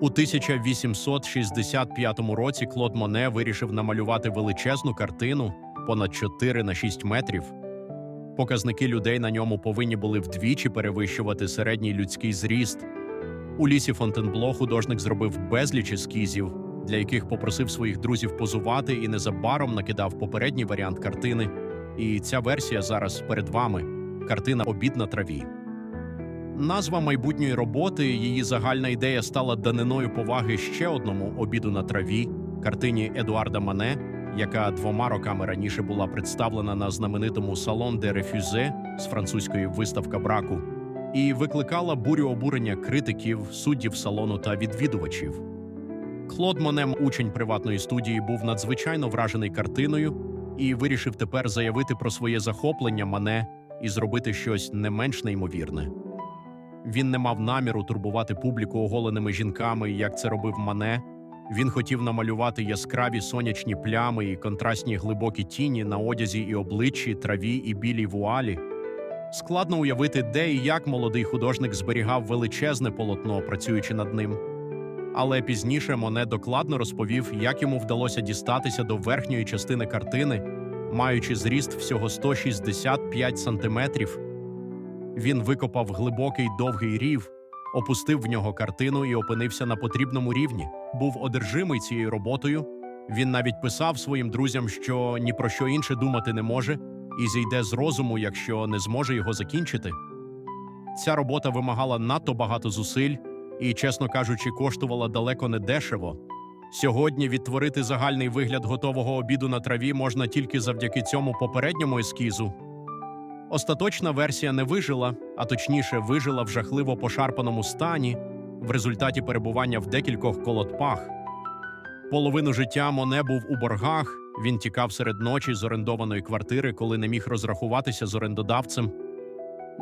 У 1865 році Клод Моне вирішив намалювати величезну картину понад 4 на 6 метрів. Показники людей на ньому повинні були вдвічі перевищувати середній людський зріст. У лісі Фонтенбло художник зробив безліч ескізів, для яких попросив своїх друзів позувати і незабаром накидав попередній варіант картини. І ця версія зараз перед вами картина Обід на траві. Назва майбутньої роботи, її загальна ідея стала даниною поваги ще одному обіду на траві картині Едуарда Мане, яка двома роками раніше була представлена на знаменитому Салон де Рефюзе з французької виставка браку, і викликала бурю обурення критиків, суддів салону та відвідувачів. Клод Монем, учень приватної студії, був надзвичайно вражений картиною і вирішив тепер заявити про своє захоплення Мане і зробити щось не менш неймовірне. Він не мав наміру турбувати публіку оголеними жінками, як це робив Мане. Він хотів намалювати яскраві сонячні плями і контрастні глибокі тіні на одязі і обличчі, траві і білій вуалі. Складно уявити, де і як молодий художник зберігав величезне полотно, працюючи над ним. Але пізніше Моне докладно розповів, як йому вдалося дістатися до верхньої частини картини, маючи зріст всього 165 сантиметрів. Він викопав глибокий довгий рів, опустив в нього картину і опинився на потрібному рівні. Був одержимий цією роботою. Він навіть писав своїм друзям, що ні про що інше думати не може, і зійде з розуму, якщо не зможе його закінчити. Ця робота вимагала надто багато зусиль і, чесно кажучи, коштувала далеко не дешево. Сьогодні відтворити загальний вигляд готового обіду на траві можна тільки завдяки цьому попередньому ескізу. Остаточна версія не вижила, а точніше, вижила в жахливо пошарпаному стані в результаті перебування в декількох колотпах. Половину життя Моне був у боргах. Він тікав серед ночі з орендованої квартири, коли не міг розрахуватися з орендодавцем.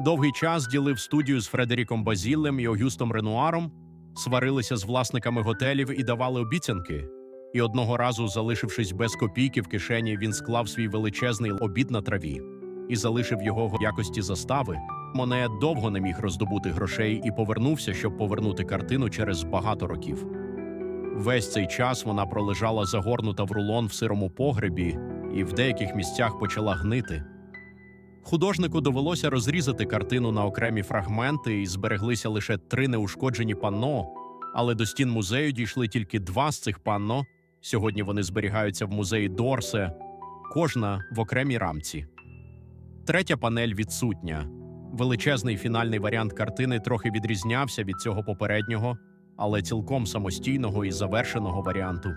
Довгий час ділив студію з Фредеріком Базілем і Огюстом Ренуаром, сварилися з власниками готелів і давали обіцянки. І одного разу, залишившись без копійки в кишені, він склав свій величезний обід на траві і залишив його в якості застави. Моне довго не міг роздобути грошей і повернувся, щоб повернути картину через багато років. Весь цей час вона пролежала загорнута в рулон в сирому погребі і в деяких місцях почала гнити. Художнику довелося розрізати картину на окремі фрагменти і збереглися лише три неушкоджені панно, але до стін музею дійшли тільки два з цих панно. Сьогодні вони зберігаються в музеї Дорсе, кожна в окремій рамці. Третя панель відсутня. Величезний фінальний варіант картини трохи відрізнявся від цього попереднього, але цілком самостійного і завершеного варіанту.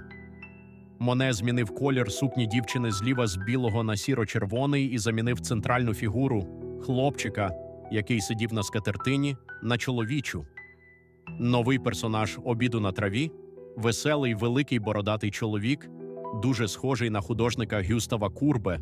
Моне змінив колір сукні дівчини зліва з білого на сіро-червоний і замінив центральну фігуру хлопчика, який сидів на скатертині, на чоловічу. Новий персонаж обіду на траві веселий великий бородатий чоловік, дуже схожий на художника Гюстава Курбе,